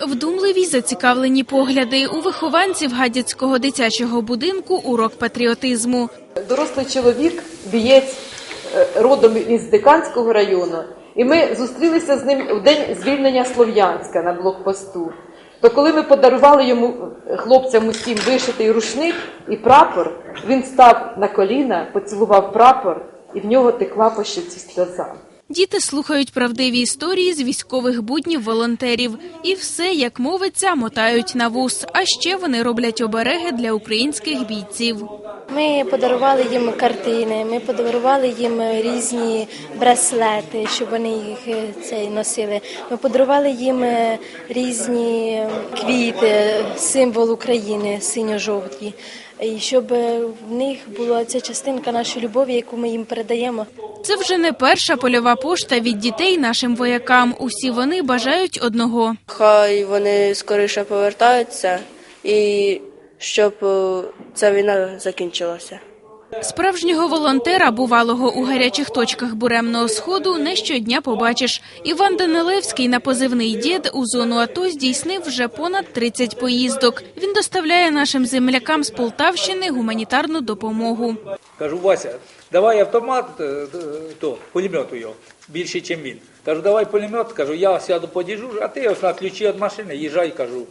Вдумливі зацікавлені погляди у вихованців гадяцького дитячого будинку урок патріотизму. Дорослий чоловік, бієць е, родом із Диканського району, і ми зустрілися з ним в день звільнення Слов'янська на блокпосту. То коли ми подарували йому е, хлопцям усім вишитий рушник і прапор, він став на коліна, поцілував прапор, і в нього текла по щоці сльоза. Діти слухають правдиві історії з військових буднів волонтерів, і все, як мовиться, мотають на вус. А ще вони роблять обереги для українських бійців. Ми подарували їм картини, ми подарували їм різні браслети, щоб вони їх е, цей носили. Ми подарували їм е, різні квіти, символ України синьо-жовті. І щоб е, в них була ця частинка нашої любові, яку ми їм передаємо. Це вже не перша польова пошта від дітей нашим воякам. Усі вони бажають одного. Хай вони скоріше повертаються і щоб е, ця війна закінчилася. Справжнього волонтера, бувалого у гарячих точках буремного сходу, не щодня побачиш. Іван Данилевський на позивний дід у зону АТО здійснив вже понад 30 поїздок. Він доставляє нашим землякам з Полтавщини гуманітарну допомогу. Кажу, Вася, давай автомат, е, е, то, пулемет його, більше, ніж він. Кажу, давай пулемет, кажу, я сяду подіжу, а ти ось на ключі від машини, їжджай, кажу,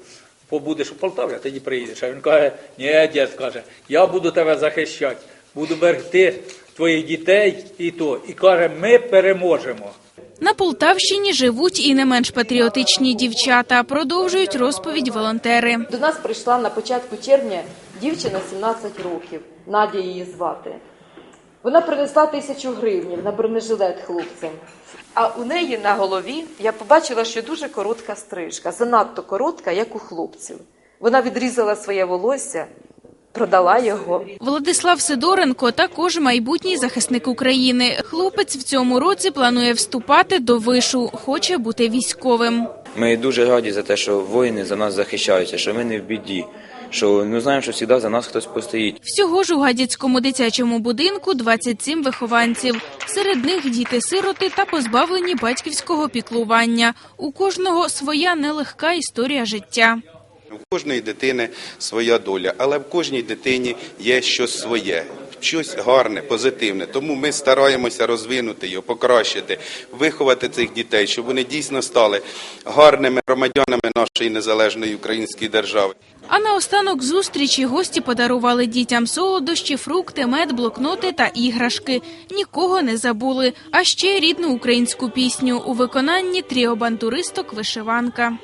побудеш у Полтаві, а тоді приїдеш. А він каже, ні, дід, каже, я буду тебе захищати, буду берегти твоїх дітей і то. І каже, ми переможемо. На Полтавщині живуть і не менш патріотичні дівчата. Продовжують розповідь волонтери. До нас прийшла на початку червня дівчина 17 років, Надя її звати. Вона принесла тисячу гривнів на бронежилет хлопцям. А у неї на голові я побачила, що дуже коротка стрижка, занадто коротка, як у хлопців. Вона відрізала своє волосся, продала його. Владислав Сидоренко також майбутній захисник України. Хлопець в цьому році планує вступати до вишу, хоче бути військовим. Ми дуже раді за те, що воїни за нас захищаються, що ми не в біді, що ми знаємо, що завжди за нас хтось постоїть. Всього ж у гадяцькому дитячому будинку 27 вихованців. Серед них діти-сироти та позбавлені батьківського піклування. У кожного своя нелегка історія життя. Кожної дитини своя доля, але в кожній дитині є щось своє, щось гарне, позитивне. Тому ми стараємося розвинути його, покращити, виховати цих дітей, щоб вони дійсно стали гарними громадянами нашої незалежної української держави. А наостанок зустрічі гості подарували дітям солодощі, фрукти, мед, блокноти та іграшки. Нікого не забули. А ще рідну українську пісню у виконанні тріо бандуристок вишиванка.